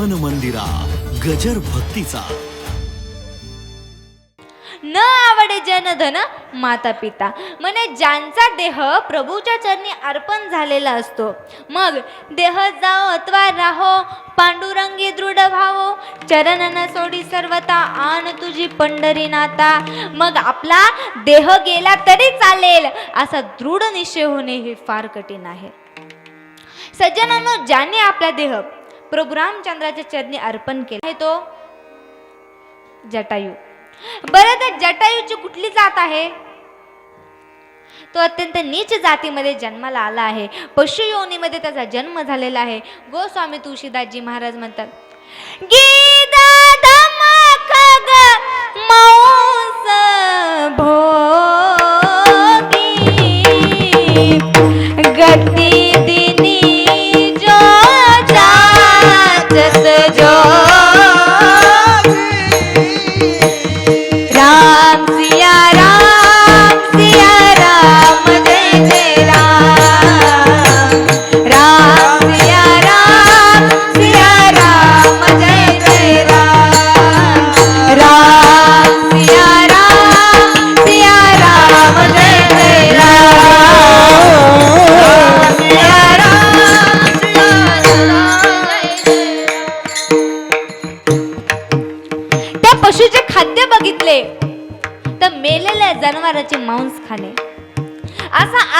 मन मंदिरा गजर भक्तीचा. न आवडे जनधन माता पिता. म्हणे ज्यांचा देह प्रभूच्या चरणी अर्पण झालेला असतो मग देह जाओ अथवा राहो पांडुरंगी दृढ भावो चरण न सोडी सर्वता आन तुझी पंढरी नाता. मग आपला देह गेला तरी चालेल असा दृढ निश्चय होणे हे फार कठीण आहे. सज्जनांनो ज्याने आपला देह प्रभू रामचंद्राच्या चरणी अर्पण केला. आहे तो जटायू. बरं तर जटायूची कुठली जात आहे? तो अत्यंत नीच जातीमध्ये जन्माला आला आहे. पशु योनीमध्ये त्याचा जन्म झालेला आहे. गोस्वामी तुळशीदासजी महाराज म्हणतात गीता धमक ग मौस भो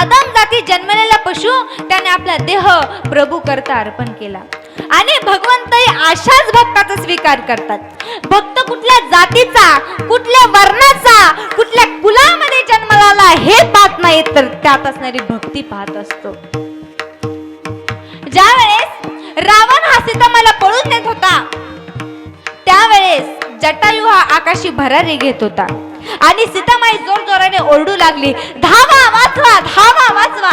आदम जाती जन्मलेला पशु त्याने आपला देह प्रभू करता अर्पण केला. आणि भगवंतही अशाच भक्ताचा स्वीकार करतात. भक्त कुठल्या जातीचा कुठल्या वर्णाचा कुठल्या कुलामध्ये जन्माला आला हे पाहत नाही तर त्यात असणारी भक्ती पाहत असतो. ज्या वेळेस रावण हा सीतामाला पळून नेत होता त्यावेळेस जटायू हा आकाशी भरारी घेत होता. आणि सीतामाई जोर जोराने ओरडू लागली धावा वाचवा धावा वाचवा.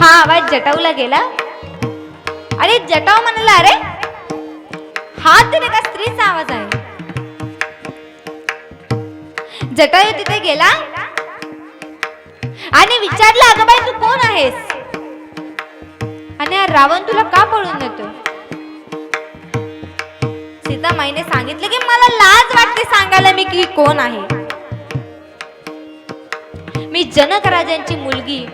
हा आवाज जटाऊला गेला. आणि जटाव म्हणाला अरे हा तरी का स्त्रीचा आवाज आहे. जटायू तिथे गेला आणि विचारलं अगं बाई तू कोण आहेस? आणि रावण तुला का पळून देतो सीतामाईने सांगितलं की मला लाज वाटते सांगायला मी की कोण आहे? मी जनक राजांची मुलगी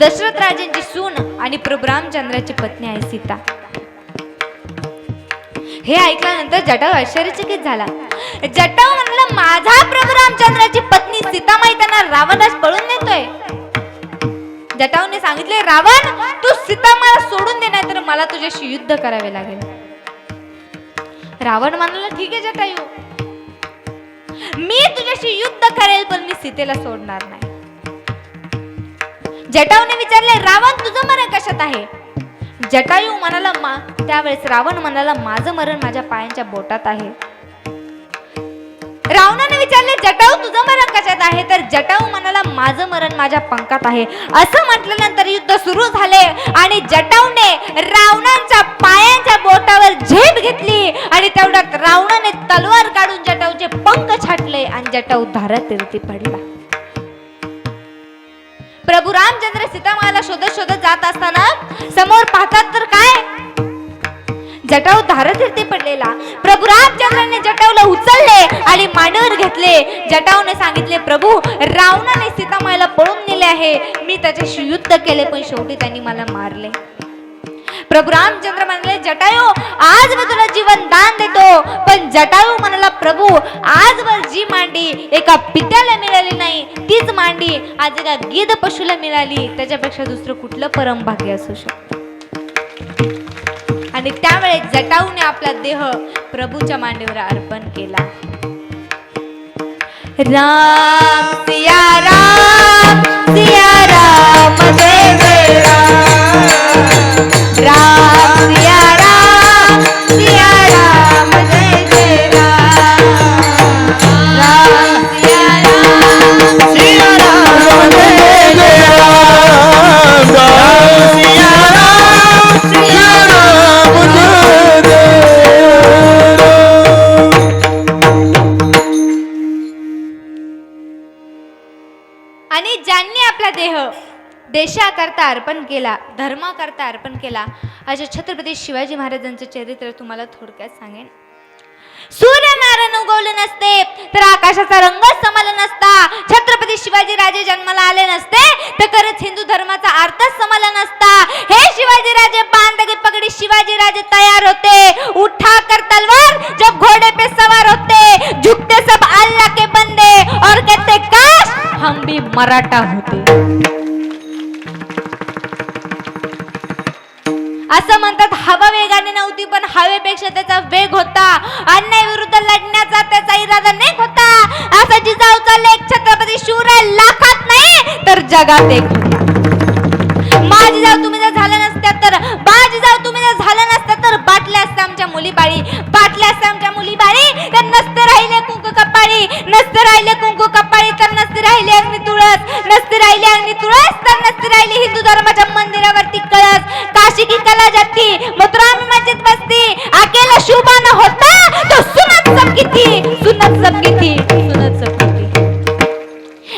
दशरथ राजांची सून आणि प्रभू रामचंद्राची पत्नी आहे सीता. हे ऐकल्यानंतर जटाव आश्चर्यचकित झाला. जटाव म्हणला माझा प्रभू रामचंद्राची पत्नी सीतामाई त्यांना रावणास पळून नेतोय. जटावने सांगितले रावण तू सीतामाला सोडून दे नाही तर मला तुझ्याशी युद्ध करावे लागेल. रावण म्हणाला ठीक आहे जटायू. मी तुझ्याशी युद्ध करेल पण मी सीतेला सोडणार नाही. जटाऊने विचारले रावण तुझं मरण कशात आहे? जटायू म्हणाला मा त्यावेळेस रावण म्हणाला माझं मरण माझ्या पायांच्या बोटात आहे. रावणाने विचारले जटाऊ तुझं मरण कशात आहे? तर जटाऊ माझं मरण माझ्या पंखात आहे. असं म्हटल्यानंतर युद्ध सुरू झाले आणि जटावने रावणांच्या पायांच्या बोटावर झेप घेतली आणि तेवढ्यात रावणाने तलवार काढून जटाऊचे पंख छाटले आणि जटाऊ धारातीर्थी पडला. प्रभू रामचंद्र सीतामाला शोधत शोधत जात असताना समोर पाहतात तर काय? जटाऊ धारतीर्थी पडलेला. प्रभू रामचंद्राने जटाऊला उचलले आणि मांडीवर घेतले. जटाऊने सांगितले प्रभू रावणाने सीतामायला पळून नेले आहे. मी त्याच्याशी युद्ध केले पण शेवटी त्यांनी मला मारले. प्रभू रामचंद्र म्हणाले जटायू आज मी तुला जीवन दान देतो. पण जटायू म्हणाला प्रभू आजवर जी मांडी एका पित्याला मिळाली नाही तीच मांडी आज एका गिद पशुला मिळाली. त्याच्यापेक्षा दुसरं कुठलं परम भाग्य असू शकतं? आणि त्यावेळेस जटाऊने आपला देह प्रभूच्या मांडीवर अर्पण केला. राम सिया राम सिया राम जय राम. राम सिया राम अर्पण केला धर्माकरता अर्पण केला अशा छत्रपती शिवाजी महाराजांचं चरित्र तुम्हाला थोडक्यात सांगेन. सूर्य नारायण उगवले नसते तर आकाशाचा रंग समजला नसता. छत्रपती शिवाजी राजे जन्माला आले नसते तर खरंच हिंदू धर्माचा अर्थच समजला नसता. हे शिवाजी राजे बांधगी पगडी शिवाजी राजे तयार होते. उठा कर तलवार जब घोड़े पे सवार होते. झुकते सब अल्लाह के बंदे और कहते काश हम भी मराठा होते पण त्याचा वेग होता. अन्याय विरुद्ध लढण्याचा त्याचा इरादा नेक होता. असा जिजाऊचा लेख छत्रपती शिवराय लाखात नाही तर जगात एक माझी जाऊ तुम्ही जर झालं नसत्या तर माझी जाऊ तुम्ही जर झालं नसत्या तर बाटल्या असत्या आमच्या मुली बाळी तर नसते राहिले कुंकू कपाळी. नसते राहिले कुंकू कपाळी तर नसते राहिले अग्नी तुळस. नसते राहिले अग्नी तुळस तर नसते राहिली हिंदू धर्माच्या मंदिरावरती कळस. काशी की कला जाती मथुरा मी मस्जिद बसती. अकेला शुभा न होता. तो सुनत सब किती सुनत सब किती सुनत सब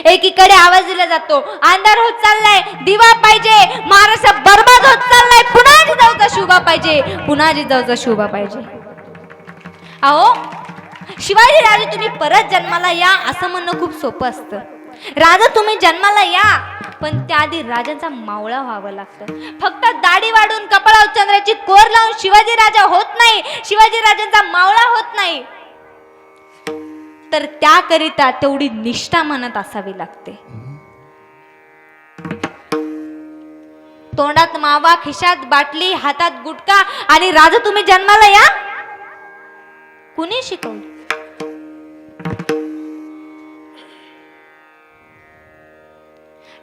एकीकडे आवाज दिला जातो. अंधार होत चाललाय. दिवा पाहिजे. महाराष्ट्र बर्बाद होत चाललाय. पुन्हा जिजाऊचा शुभा पाहिजे. पुन्हा जिजाऊचा शुभा पाहिजे. अहो शिवाजी राजे तुम्ही परत जन्माला या असं म्हणणं खूप सोपं असतं. राजा तुम्ही जन्माला या पण त्याआधी राजांचा मावळा व्हावं लागतं. फक्त दाढी वाढून कपाळावर चंद्राची कोर लावून शिवाजी राजा होत नाही शिवाजी राजांचा मावळा होत नाही. तर त्याकरिता तेवढी निष्ठा मनात असावी लागते. तोंडात मावा खिशात बाटली हातात गुटका आणि राजा तुम्ही जन्माला या? कुणी शिकवलं?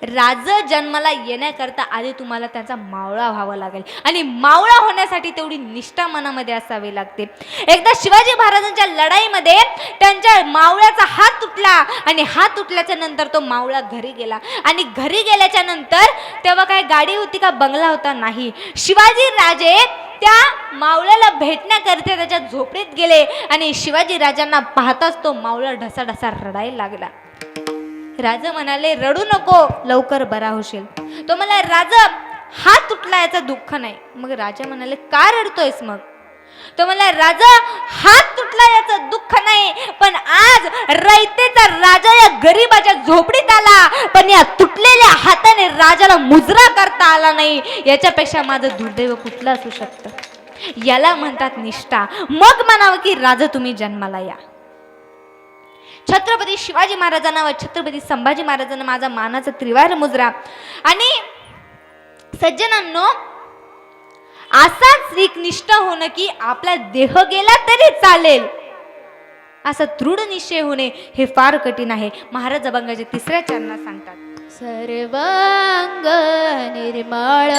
राज जन्माला येण्याकरता आधी तुम्हाला त्याचा मावळा व्हावा लागेल. आणि मावळा होण्यासाठी तेवढी निष्ठा मनामध्ये असावी लागते. एकदा शिवाजी महाराजांच्या लढाईमध्ये त्यांच्या मावळ्याचा हात तुटला आणि हात तुटल्याच्या नंतर तो मावळा घरी गेला. आणि घरी गेल्याच्यानंतर तेव्हा काय गाडी होती का बंगला होता? नाही. शिवाजी राजे त्या मावळ्याला भेटण्याकरिता त्याच्या झोपडीत गेले आणि शिवाजी राजांना पाहताच तो मावळा ढसा ढसा रडायला लागला. राजा म्हणाले रडू नको लवकर बरा होशील. तो मला राजा हात तुटला याचं दुःख नाही. मग राजा म्हणाले का रडतोयस मग? तो मला राजा हात तुटला याचं दुःख नाही पण आज रयतेचा राजा या गरीबाच्या झोपडीत आला पण या तुटलेल्या हाताने राजाला मुजरा करता आला नाही. याच्यापेक्षा माझं दुर्दैव कुठलं असू शकतं? याला म्हणतात निष्ठा. मग म्हणावं की राजा तुम्ही जन्माला या. छत्रपती शिवाजी महाराजांना व छत्रपती संभाजी महाराजांना माझा मानाचा त्रिवार मुजरा. आणि सज्जनांनो असाच एक निष्ठा होणं की आपला देह गेला तरी चालेल. असा दृढ निश्चय होणे हे फार कठीण आहे. महाराज अभंगाच्या तिसऱ्या चरणात सांगतात. सर्वांग निर्मळ.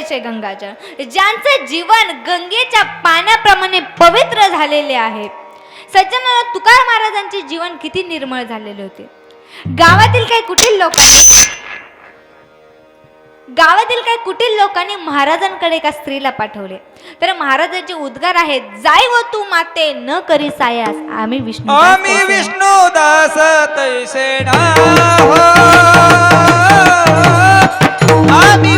जैसे गंगाजळ ज्यांचे जीवन गंगेच्या पाण्याप्रमाणे पवित्र झालेले आहे. सज्जन तुकाराम महाराजांचे जीवन किती निर्मळ झालेले होते. गावातील काही कुटील लोक गावातील काही कुटील लोकांनी महाराजांकडे एका स्त्रीला पाठवले. तर महाराजांचे उद्गार आहेत जाय व तू माते न करी सायास. आम्ही विष्णू आम्ही विष्णुदास तैसे हो आम्ही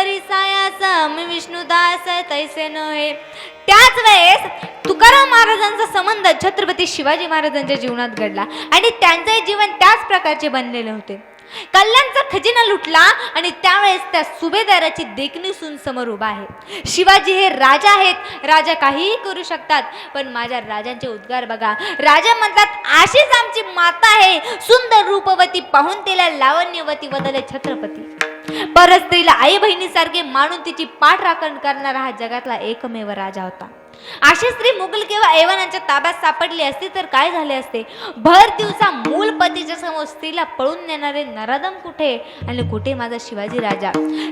करी मी विष्णुदास तैसे नव्हे त्याच वेळेस तुकाराम महाराजांचा संबंध छत्रपती शिवाजी महाराजांच्या जीवनात घडला. आणि त्यांचे जीवन त्याच प्रकारचे बनलेले होते. कल्याणचा खजिना लुटला आणि त्यावेळेस त्या सुभेदाराची देखणी सून समोर उभा आहे. शिवाजी हे राजा आहेत. राजा काहीही करू शकतात पण माझ्या राजांचे उद्गार बघा. राजा म्हणतात अशीच आमची माता आहे. सुंदर रूपवती पाहून तिला लावण्यवती बदले छत्रपती. परत स्त्रीला आई बहिणीसारखे मानून तिची पाठ राखण करणारा हा जगातला एकमेव राजा होता. अशी स्त्री मुघल किंवा ऐवनांच्या ताब्यात सापडली असती तर काय झाले असते? भर दिवसा मूल पतीच्या समोर स्त्रीला पळून नेणारे नरादम कुठे? आणि कुठे माझा शिवाजी राजा?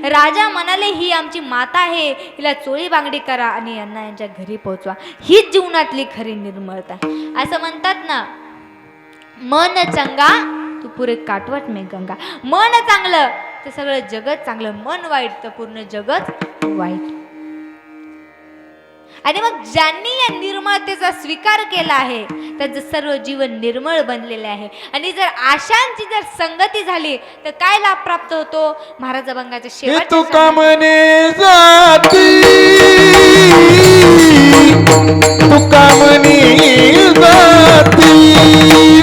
राजा म्हणाले ही आमची माता आहे. हिला चोळी बांगडी करा आणि यांना यांच्या घरी पोहोचवा हीच जीवनातली खरी निर्मळता. असं म्हणतात ना मन चंगा तू पुरे काटवट मे गंगा. मन चांगलं तर सगळं जगत चांगलं मन वाईट तर पूर्ण जगत वाईट. आणि मग ज्यांनी या निर्मळतेचा स्वीकार केला आहे त्याचं सर्व जीवन निर्मळ बनलेले आहे. आणि जर आशांची जर संगती झाली तर काय लाभ प्राप्त होतो? महाराज अभंगाच्या हे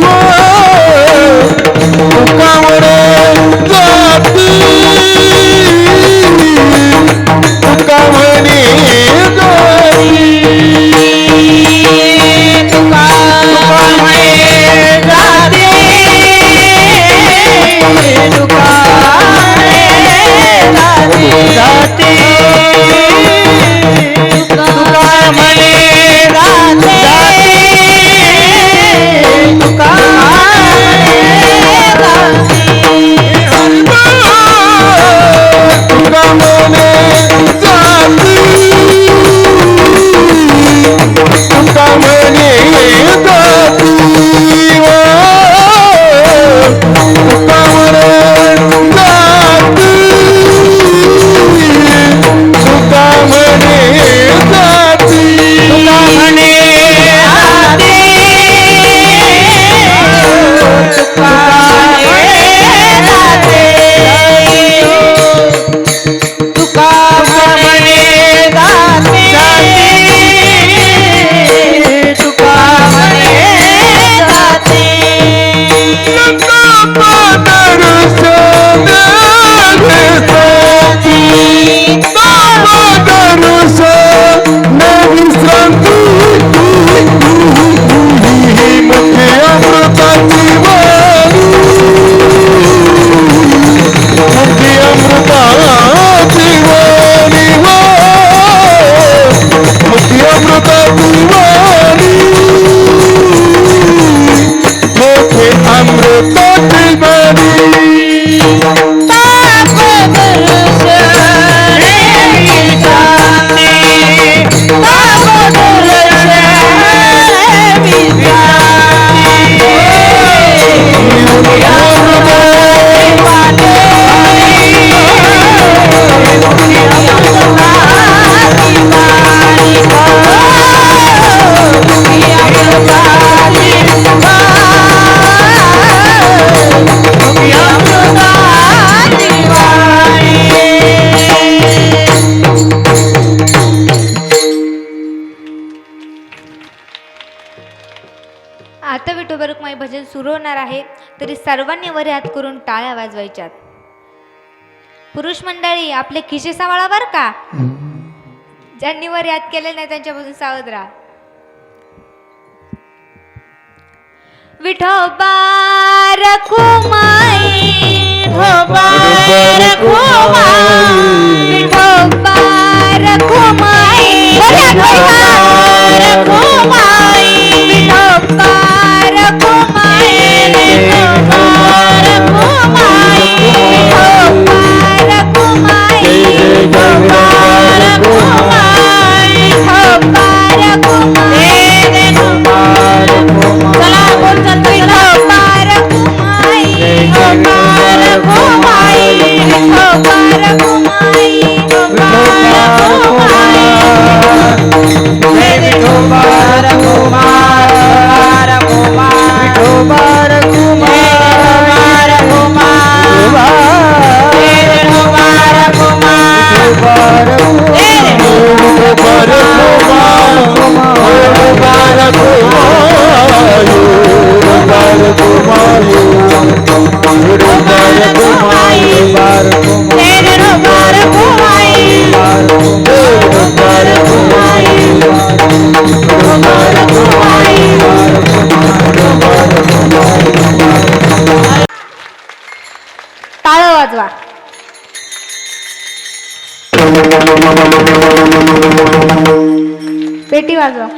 भजन सुरू होणार आहे. तरी सर्वांनी वरे हात करून टाळ्या वाजवायच्यात. पुरुष मंडळी आपले खिशे सावाळा बर का? ज्यांनी वर याद केले नाही त्यांच्यापासून सावध राहा. विठोबा विठोबा विठोबा विठोबा பேட்டி வாழ்கிறோம்